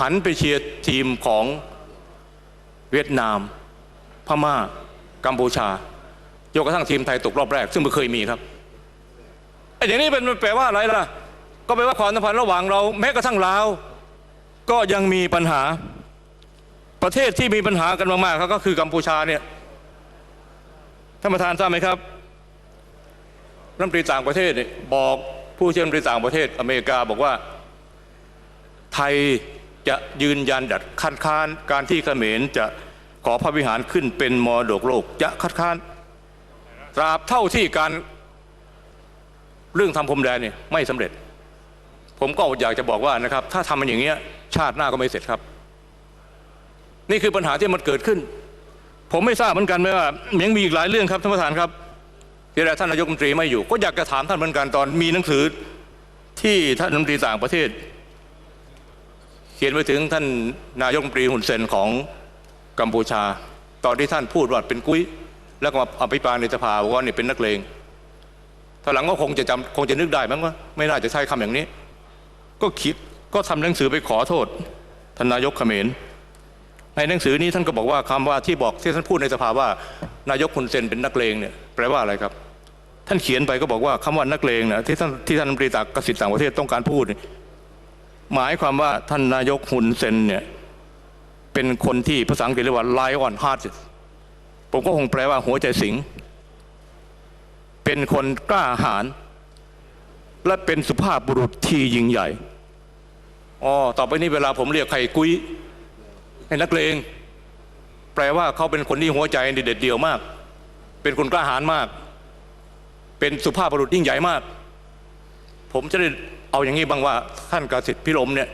หันไปเชียร์ทีมของเวียดนาม พม่า กัมพูชาจนกระทั่งทีมไทยตกรอบแรก ซึ่งไม่เคยมีครับไอ้อย่างนี้เป็นแปลว่าอะไรล่ะ ก็แปลว่าความสัมพันธ์ระหว่างเราแม้กระทั่งลาวก็ยังมีปัญหาประเทศที่มีปัญหากันมากๆก็คือกัมพูชาเนี่ยท่านประธานทราบไหมครับรัฐมนตรีต่างประเทศบอกผู้เชี่ยวชาญต่างประเทศอเมริกาบอกว่าไทย จะยืนยันดัดคัดค้านการที่เขมรจะขอพระวิหารขึ้นเป็นมรดกโลกจะคัดค้านตราบเท่าที่การเรื่องทำพรมแดนเนี่ยไม่สำเร็จ ผมก็อยากจะบอกว่านะครับ ถ้าทำมันอย่างเงี้ยชาติหน้าก็ไม่เสร็จครับ นี่คือปัญหาที่มันเกิดขึ้น ผมไม่ทราบเหมือนกันไหมว่ายังมีอีกหลายเรื่องครับท่านประธานครับที่แรกท่านนายกรัฐมนตรีไม่อยู่ ก็อยากจะถามท่านเหมือนกันตอนมีหนังสือที่ท่านรัฐมนตรีต่างประเทศ เขียนไปถึงท่านนายกรัฐมนตรีฮุนเซนของกัมพูชา ตอนที่ท่านพูดว่าเป็นกุ้ย แล้วก็มาอภิปรายในสภาบอกว่านี่เป็นนักเลงถ้าหลังก็คงจะจำคงจะนึกได้มั้งว่าไม่น่าจะใช้คำอย่างนี้ ก็คิดก็ทำหนังสือไปขอโทษท่านนายกเขมรในหนังสือนี้ท่านก็บอกว่าคำว่าที่บอกที่ท่านพูดในสภาว่า นายกคุณเซนเป็นนักเลงเนี่ยแปลว่าอะไรครับ ท่านเขียนไปก็บอกว่าคำว่านักเลงนี่ยที่ท่านที่ท่านรัฐมนตรีตากสิทธิ์ต่างประเทศต้องการพูดเนี่ย หมายความว่าท่านนายกฮุนเซนเนี่ยเป็นคนที่ภาษาอังกฤษเรียกว่า lion heart ผมก็คงแปลว่าหัวใจสิง เป็นคนกล้าหาญและเป็นสุภาพบุรุษที่ยิ่งใหญ่อ๋อต่อไปนี้เวลาผมเรียกใครกุ้ยให้นักเลงแปลว่าเขาเป็นคนที่หัวใจเด็ดเดี่ยวมาก เป็นคนกล้าหาญมาก เป็นสุภาพบุรุษยิ่งใหญ่มาก ผมจะได้ เอาอย่างนี้บ้างว่าท่านกสิทธิ์พิรมเนี่ย